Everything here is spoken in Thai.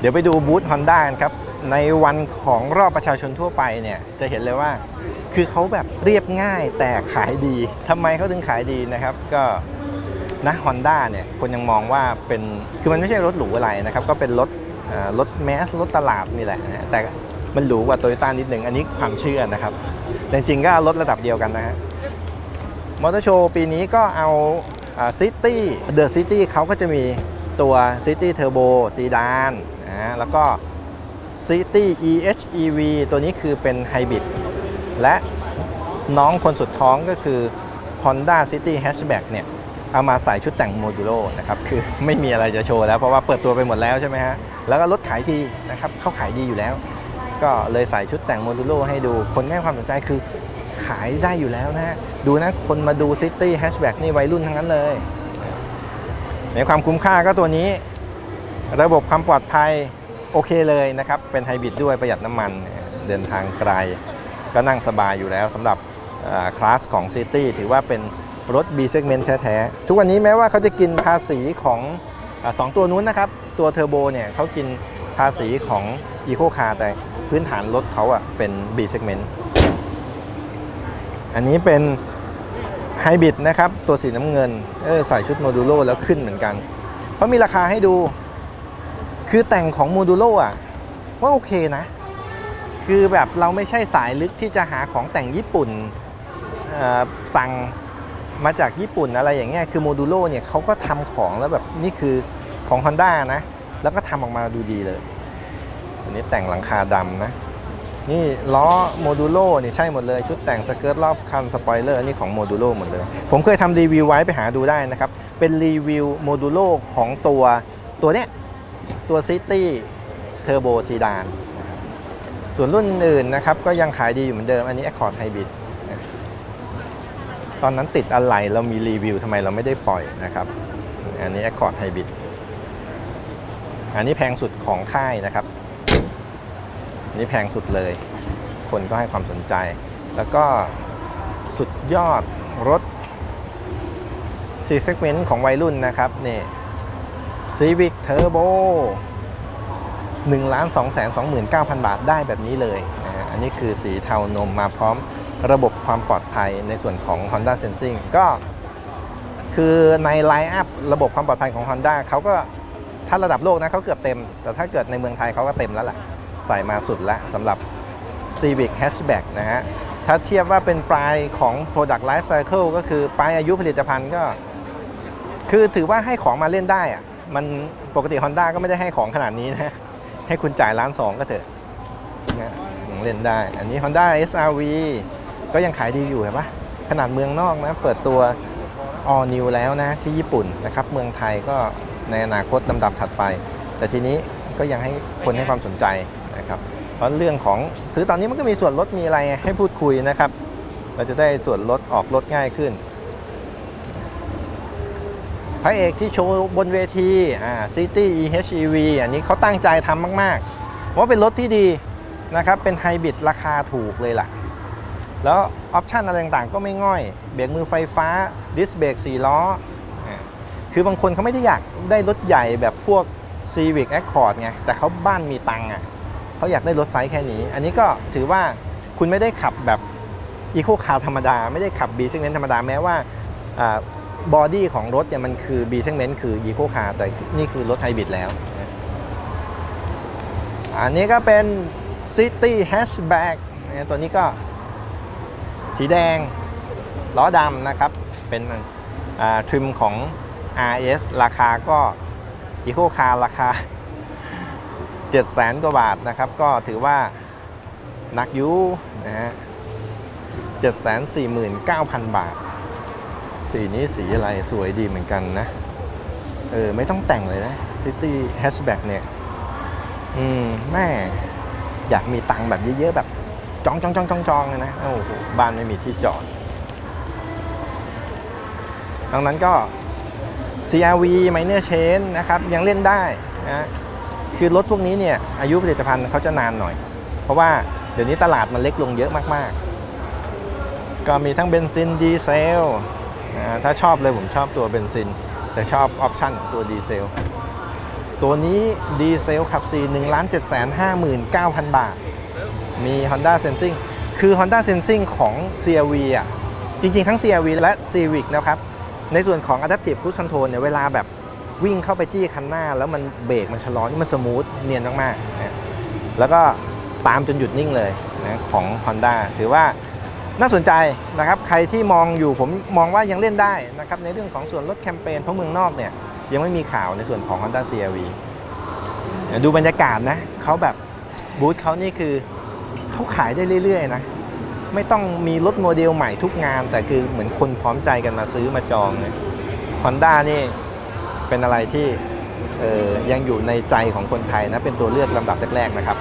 เดี๋ยวไปดูบูธ Honda กันครับ ในวันของรอบประชาชนทั่วไปเนี่ยจะเห็นเลยว่า คือเขาแบบเรียบง่ายแต่ขายดีทำไมเขาถึงขายดีนะครับ ก็นะ Honda เนี่ยคนยังมองว่าเป็นคือมันไม่ใช่รถหรูอะไรนะครับ ก็เป็นรถรถแมสรถตลาดนี่แหละนะแต่มันหรูกว่าโตโยต้านิดหนึ่งอันนี้ความเชื่อนะครับแต่จริงๆก็รถระดับเดียวกันนะฮะมอเตอร์โชว์ปีนี้ก็เอาซิตี้เดอะซิตี้เขาก็จะมีตัว City Turbo ซีดาน นะแล้วก็ City EHEV ตัวนี้คือเป็นไฮบริดและน้องคนสุดท้องก็คือ Honda City Hatchback เนี่ย เอามาใส่ชุดแต่งโมดูโลนะครับ คือไม่มีอะไรจะโชว์แล้ว เพราะว่าเปิดตัวไปหมดแล้วใช่ไหมฮะ แล้วก็รถขายดีนะครับเขาขายดีอยู่แล้ว ก็เลยใส่ชุดแต่งโมดูโลให้ดูคนให้ความสนใจคือขายได้อยู่แล้วนะฮะดูนะ คนมาดูซิตี้แฮชแบ็กนี่วัยรุ่นทั้งนั้นเลย ในความคุ้มค่าก็ตัวนี้ ระบบความปลอดภัยโอเคเลยนะครับ เป็นไฮบริดด้วยประหยัดน้ำมันเดินทางไกล ก็นั่งสบายอยู่แล้วสำหรับคลาสของ City ถือว่าเป็นรถ B segment แท้ๆ ทุกวันนี้แม้ว่าเขาจะกินภาษีของอสองตัวนู้นนะครับ ตัวเทอร์โบเนี่ยเขากินภาษีของ Eco Car แต่พื้นฐานรถเขาอะเป็น B segment อันนี้เป็นไฮบริดนะครับ ตัวสีน้ำเงินเออใส่ชุดโมดูโลแล้วขึ้นเหมือนกันเขามีราคาให้ดู คือแต่งของโมดูโลอะว่าโอเคนะ คือแบบเราไม่ใช่สายลึกที่จะหาของแต่งญี่ปุ่นสั่งมาจากญี่ปุ่นอะไรอย่างเงี้ยคือโมดูโลเนี่ยเขาก็ทำของแล้วแบบนี่คือของ Honda นะ แล้วก็ทำออกมาดูดีเลยอันนี้แต่งหลังคาดำนะ นี่ล้อโมดูโลนี่ใช่หมดเลยชุดแต่งสเกิร์ตรอบคันสปอยเลอร์นี่ของโมดูโลหมดเลย ผมเคยทำรีวิวไว้ไปหาดูได้นะครับ เป็นรีวิวโมดูโลของตัวตัวเนี้ย ตัว City Turbo Sedan นะครับส่วนรุ่นอื่นนะครับก็ยังขายดีอยู่เหมือนเดิม อันนี้ Accord Hybrid ตอนนั้นติดอะไรเรามีรีวิวทำไมเราไม่ได้ปล่อยนะครับ อันนี้ Accord Hybrid อันนี้แพงสุดของค่ายนะครับนี่แพงสุดเลย คนก็ให้ความสนใจ แล้วก็สุดยอดรถ 4 segment ของวัยรุ่นนะครับนี่ Civic Turbo 1 2 2 9 0 0 0 บาทได้แบบนี้เลยนะอันนี้คือสีเทานมมาพร้อมระบบความปลอดภัยในส่วนของ Honda Sensing ก็คือในไลน์อัพระบบความปลอดภัยของ Honda เขาก็ถ้าระดับโลกนะเขาเกือบเต็ม แต่ถ้าเกิดในเมืองไทยเขาก็เต็มแล้วแหละใส่มาสุดแล้วสำหรับ Civic Hatchback นะฮะ ถ้าเทียบว่าเป็นปลายของ Product Life Cycle ก็คือปลายอายุผลิตภัณฑ์ก็ คือถือว่าให้ของมาเล่นได้อะ มันปกติ Honda ก็ไม่ได้ให้ของขนาดนี้นะ ให้คุณจ่ายล้านสองก็เถอะนะยังเล่นได้ อันนี้ Honda SRV ก็ยังขายดีอยู่เห็นปะขนาดเมืองนอกนะ เปิดตัว All New แล้วนะ ที่ญี่ปุ่นนะครับ เมืองไทยก็ในอนาคตลำดับถัดไป แต่ทีนี้ก็ยังให้คนให้ความสนใจนะครับเพราะเรื่องของซื้อตอนนี้มันก็มีส่วนลดมีอะไรให้พูดคุยนะครับ เราจะได้ส่วนลดออกรถง่ายขึ้น พระเอกที่โชว์บนเวทีอ่า City EHEV อันนี้เขาตั้งใจทำมากๆว่าเป็นรถที่ดีนะครับ เป็นไฮบริดราคาถูกเลยล่ะ แล้วออปชันอะไรต่างๆ ก็ไม่ง่อย เบรกมือไฟฟ้า ดิสเบรก4ล้ออคือบางคนเขาไม่ได้อยากได้รถใหญ่แบบพวก Civic Accord ไง แต่เขาบ้านมีตังค์อะเขาอยากได้รถไซส์แค่นี้ อันนี้ก็ถือว่าคุณไม่ได้ขับแบบ Eco Car ธรรมดา ไม่ได้ขับ B segment ธรรมดา แม้ว่า บอดี้ของรถเนี่ยมันคือ B segment คือ Eco Car แต่นี่คือรถไฮบริดแล้ว อันนี้ก็เป็น City Hatchback ตัวนี้ก็สีแดงล้อดำนะครับ เป็นทริมของ RS ราคาก็ Eco Car ราคา 7 0 0 0 0กว่าบาทนะครับ ก็ถือว่านักยูนะฮะ749,000 บาท สีนี้สีอะไรสวยดีเหมือนกันนะ เออ ไม่ต้องแต่งเลยนะ City Hatchback เนี่ย อืม แม่ อยากมีตังค์แบบเยอะๆ แบบจองจองจองจองจองเลยนะโอ้โหบ้านไม่มีที่จอด ดังนั้นก็ CRV Minor chain นะครับ ยังเล่นได้นะคือรถพวกนี้เนี่ย อายุผลิตภัณฑ์เขาจะนานหน่อย เพราะว่าเดี๋ยวนี้ตลาดมันเล็กลงเยอะมากๆ ก็มีทั้งเบนซินดีเซล อ่าถ้าชอบเลยผมชอบตัวเบนซิน แต่ชอบออปชั่นของตัวดีเซล ตัวนี้ดีเซลขับ 4 1 7 5 9 0 0 0 บาท มี Honda Sensing คือ Honda Sensing ของ CRV อะ จริงๆ ทั้ง CRV และ Civic นะครับ ในส่วนของ Adaptive Cruise Control เนี่ย เวลาแบบวิ่งเข้าไปจี้คันหน้า แล้วมันเบรกมันชะลอนี่มันสมูทเนียนมากๆนะแล้วก็ตามจนหยุดนิ่งเลยนะของ Honda ถือว่า น่าสนใจนะครับใครที่มองอยู่ผมมองว่ายังเล่นได้นะครับในเรื่องของส่วนลดแคมเปญเพราะเมืองนอกเนี่ยยังไม่มีข่าวในส่วนของ Honda CRV ดูบรรยากาศนะเขาแบบบูธเขานี่คือเขาขายได้เรื่อยๆนะไม่ต้องมีรถโมเดลใหม่ทุกงาน แต่คือเหมือนคนพร้อมใจกันมาซื้อมาจองเนี่ยฮอนด้านี่เป็นอะไรที่ออยังอยู่ในใจของคนไทยนะเป็นตัวเลือกลำดับแรกๆนะครับ